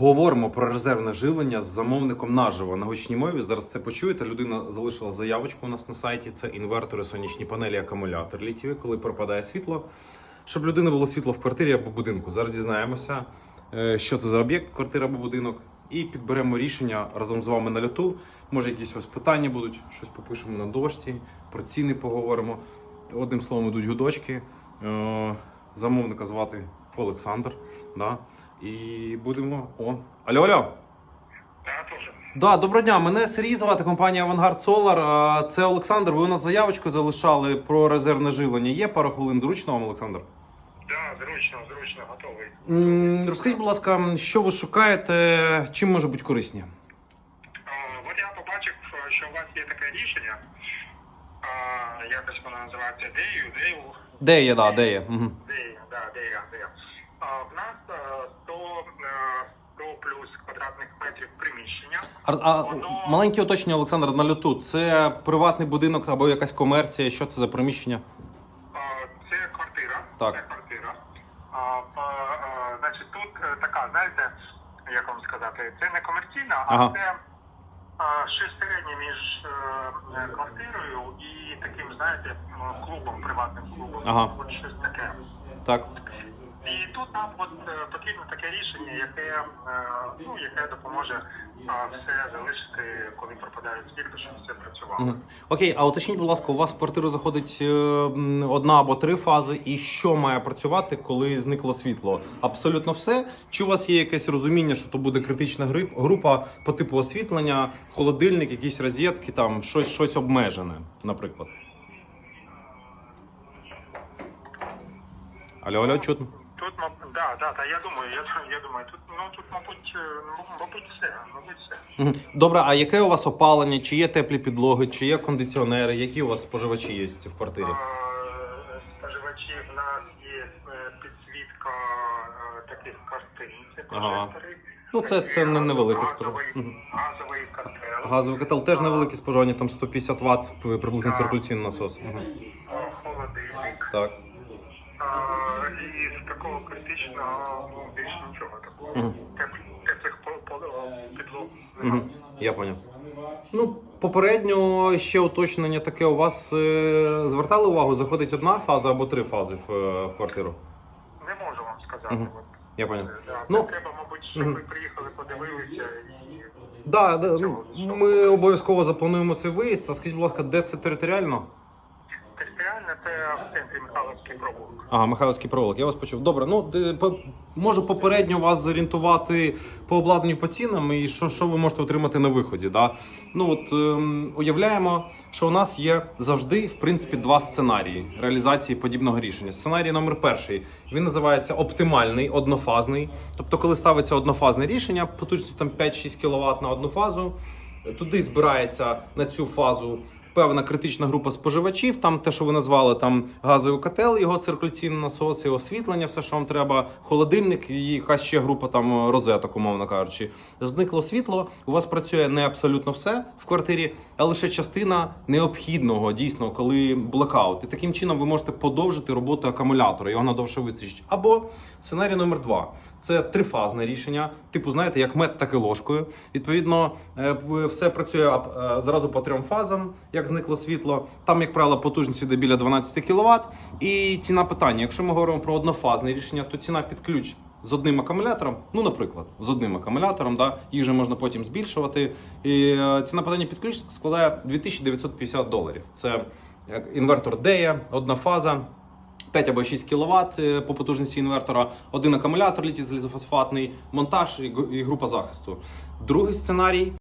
Говоримо про резервне живлення з замовником наживо на гучній мові. Зараз це почуєте. Людина залишила заявочку у нас на сайті. Це інвертори, сонячні панелі, акумулятор літіві, коли пропадає світло. Щоб людини було світло в квартирі або будинку. Зараз дізнаємося, е, що це за об'єкт, квартира або будинок, і підберемо рішення разом з вами на льоту. Може, якісь ось питання будуть, щось попишемо на дошці, про ціни поговоримо. Одним словом, йдуть гудочки. Е, Замовника звати Олександр. Да? І будемо. О, алло, алло. Так. Да, доброго дня. Мене Сергій звати компанія Авангард Solar. Це Олександр. Ви у нас заявочку залишали про резервне живлення. Є пару хвилин зручно вам, Олександр? Да, зручно, зручно, готовий. М, Розкажіть, будь ласка, що ви шукаєте? Чим може бути корисні? От я побачив, що у вас є таке рішення. Якось воно називається Дею, Дею, Де є, да, де є? Угу. Дея, да, Дея, Дея. В нас а, 100, 100 плюс квадратних метрів приміщення. А, а маленьке уточнення, Олександр, на льоту. Це приватний будинок або якась комерція? Що це за приміщення? Це квартира. Так. Це квартира. А, а, значить, тут е, така, знаєте, як вам сказати, це не комерційна, а Ага. це щось середнє між е, квартирою і таким, знаєте, клубом, приватним клубом. Ага. От щось таке. Так. І тут нам от, е, потрібно таке рішення, яке, е, ну, яке допоможе все залишити, коли пропадає світло, щоб все працювало. Окей, а уточніть, будь ласка, у вас в квартиру заходить е, одна або три фази, і що має працювати, коли зникло світло? Абсолютно все? Чи у вас є якесь розуміння, що то буде критична група по типу освітлення, холодильник, якісь розетки, там щось, щось обмежене, наприклад? Алло, алло, чутно? Да, да, да, я думаю, я, я думаю, тут, ну, тут, мабуть, е, мабуть, все, мабуть, все. Мгм. Добре, а яке у вас опалення? Чи є теплі підлоги, чи є кондиціонери? Які у вас споживачі є в квартирі? Е, Споживачі в нас є е, підсвітка е, таких картин, це Ага. прожектори. Ну, це- це не невелике газовий, споживання. Мгм. газовий котел, Газовий котел теж невелике споживання, там 150 Вт приблизно циркуляційний насос. Мгм. е, холодильник. Так. І з такого критичного ну, більш нічого такого. Теплих Угу. Я поняв. Ну, попередньо ще уточнення таке. У вас е, звертали увагу, заходить одна фаза або три фази в, е, в квартиру? Не можу вам сказати. Мгм. От, Я поняв. е, да, Ну, це треба, мабуть, щоб мгм. ви приїхали, подивилися і Да, да, ну, ми обов'язково заплануємо цей виїзд. А скажіть, будь ласка, де це територіально? Територіально це в центрі Михайловський провулок. Ага, Михайловський провулок, я вас почув. Добре, ну можу попередньо вас зорієнтувати по обладнанню по цінам і що, що ви можете отримати на виході. Да? Ну от ем, уявляємо, що у нас є завжди в принципі два сценарії реалізації подібного рішення. Сценарій номер перший він називається оптимальний, однофазний. Тобто, коли ставиться однофазне рішення, потужністю там 5-6 кВт на одну фазу. Туди збирається на цю фазу певна критична група споживачів. Там те, що ви назвали, там газовий котел, його циркуляційний насос, його освітлення, все, що вам треба, холодильник і якась ще група там розеток, умовно кажучи. Зникло світло. У вас працює не абсолютно все в квартирі, а лише частина необхідного, дійсно, коли блекаут. І таким чином ви можете подовжити роботу акумулятора, його надовше вистачить. Або сценарій номер два це трифазне рішення, типу, знаєте, як мед, так і ложкою. Відповідно, е, все працює е, зразу по трьом фазам, як зникло світло. Там, як правило, потужність йде біля 12 кВт. І ціна питання. Якщо ми говоримо про однофазне рішення, то ціна під ключ. З одним акумулятором, ну, наприклад, з одним акумулятором, да, їх же можна потім збільшувати. І е, ціна питання під ключ складає 2950 доларів. Це інвертор Дея, одна фаза, 5 або 6 кВт по потужності інвертора, один акумулятор літій залізофосфатний, монтаж і група захисту. Другий сценарій